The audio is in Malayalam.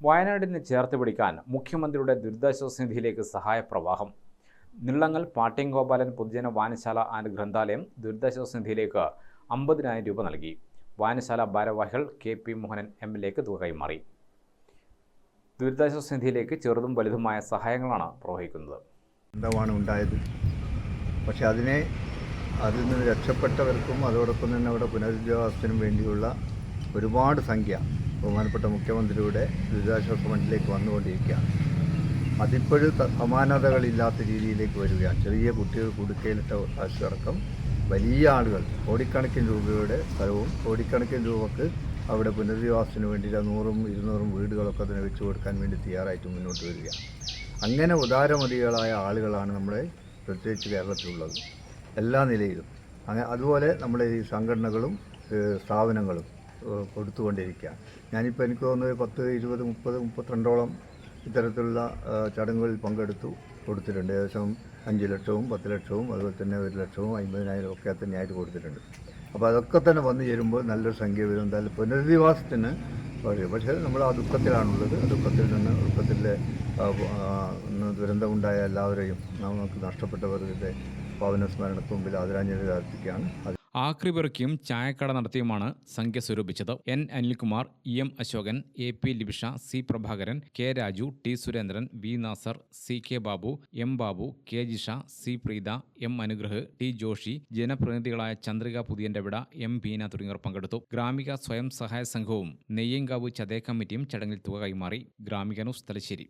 വയനാടിനെ ചേർത്ത് പിടിക്കാൻ മുഖ്യമന്ത്രിയുടെ ദുരിതാശ്വാസ നിധിയിലേക്ക് സഹായപ്രവാഹം നിള്ളങ്ങൽ പാട്യം ഗോപാലൻ പൊതുജന വായനശാല ആൻഡ് ഗ്രന്ഥാലയം ദുരിതാശ്വാസ നിധിയിലേക്ക് അമ്പതിനായിരം രൂപ നൽകി. വായനശാല ഭാരവാഹികൾ K P Mohanan M L എക്ക് തുക കൈമാറി. ദുരിതാശ്വാസ നിധിയിലേക്ക് ചെറുതും വലുതുമായ സഹായങ്ങളാണ് പ്രവഹിക്കുന്നത്. എന്താണ് ഉണ്ടായത്. പക്ഷെ അതിനെ അതിൽ നിന്ന് രക്ഷപ്പെട്ടവർക്കും അതോടൊപ്പം തന്നെ അവിടെ പുനരധിവാസത്തിനും വേണ്ടിയുള്ള ഒരുപാട് സംഖ്യ ബഹുമാനപ്പെട്ട മുഖ്യമന്ത്രിയുടെ ദുരിതാശ്വാസ ഫണ്ടിലേക്ക് വന്നുകൊണ്ടിരിക്കുകയാണ്. അതിപ്പോഴും സമാനതകളില്ലാത്ത രീതിയിലേക്ക് വരികയാണ്. ചെറിയ കുട്ടികൾ കുടുക്കയിലിട്ട കാശടക്കം വലിയ ആളുകൾ കോടിക്കണക്കിന് രൂപയുടെ സ്ഥലവും കോടിക്കണക്കിന് രൂപക്ക് അവിടെ പുനരധിവാസത്തിന് വേണ്ടിയിട്ട് നൂറും ഇരുന്നൂറും വീടുകളൊക്കെ അതിനെ വെച്ചു കൊടുക്കാൻ വേണ്ടി തയ്യാറായിട്ട് മുന്നോട്ട് വരികയാണ്. അങ്ങനെ ഉദാരമതികളായ ആളുകളാണ് നമ്മുടെ പ്രത്യേകിച്ച് കേരളത്തിലുള്ളത്. എല്ലാ നിലയിലും. അങ്ങനെ അതുപോലെ നമ്മുടെ ഈ സംഘടനകളും സ്ഥാപനങ്ങളും ഏഹ് കൊടുത്തുകൊണ്ടിരിക്കുകയാണ് ഞാനിപ്പോൾ എനിക്ക് തോന്നുന്നത് പത്ത് ഇരുപത് മുപ്പത് മുപ്പത്തിരണ്ടോളം ഇത്തരത്തിലുള്ള ചടങ്ങുകളിൽ പങ്കെടുത്തു കൊടുത്തിട്ടുണ്ട്. ഏകദേശം അഞ്ച് ലക്ഷവും പത്ത് ലക്ഷവും അതുപോലെ തന്നെ ഒരു ലക്ഷവും അമ്പതിനായിരം ഒക്കെ തന്നെയായിട്ട് കൊടുത്തിട്ടുണ്ട്. അപ്പോൾ അതൊക്കെ തന്നെ വന്നു ചേരുമ്പോൾ നല്ലൊരു സംഖ്യ വരും. എന്തായാലും പുനരധിവാസത്തിന് പറയും പക്ഷേ നമ്മൾ ആ ദുഃഖത്തിലാണുള്ളത്. ആ ദുഃഖത്തിൽ നിന്ന് ദുഃഖത്തിലെ ദുരന്തമുണ്ടായ എല്ലാവരെയും നമുക്ക് നഷ്ടപ്പെട്ടവരുടെ പാവന മുമ്പിൽ ആദരാഞ്ജലി അർപ്പിക്കുകയാണ്. അത് ആക്രി പെറുക്കിയും ചായക്കട നടത്തിയുമാണ് സംഖ്യ സ്വരൂപിച്ചത് N. Anilkumar E. M. Ashokan A. P. Libisha C. Prabhakaran K. Raju T. Surendran V. Nazar C. K. Babu M. Babu K. Jisha C. Preetha M. Anugrah T. Joshi ജനപ്രതിനിധികളായ Chandrika Puthiyantevida M. Beena തുടങ്ങിയവർ പങ്കെടുത്തു. ഗ്രാമിക സ്വയം സഹായ സംഘവും നെയ്യങ്കാവ് ചതയ കമ്മിറ്റിയും ചടങ്ങിൽ തുക കൈമാറി. ഗ്രാമിക ന്യൂസ് തലശ്ശേരി.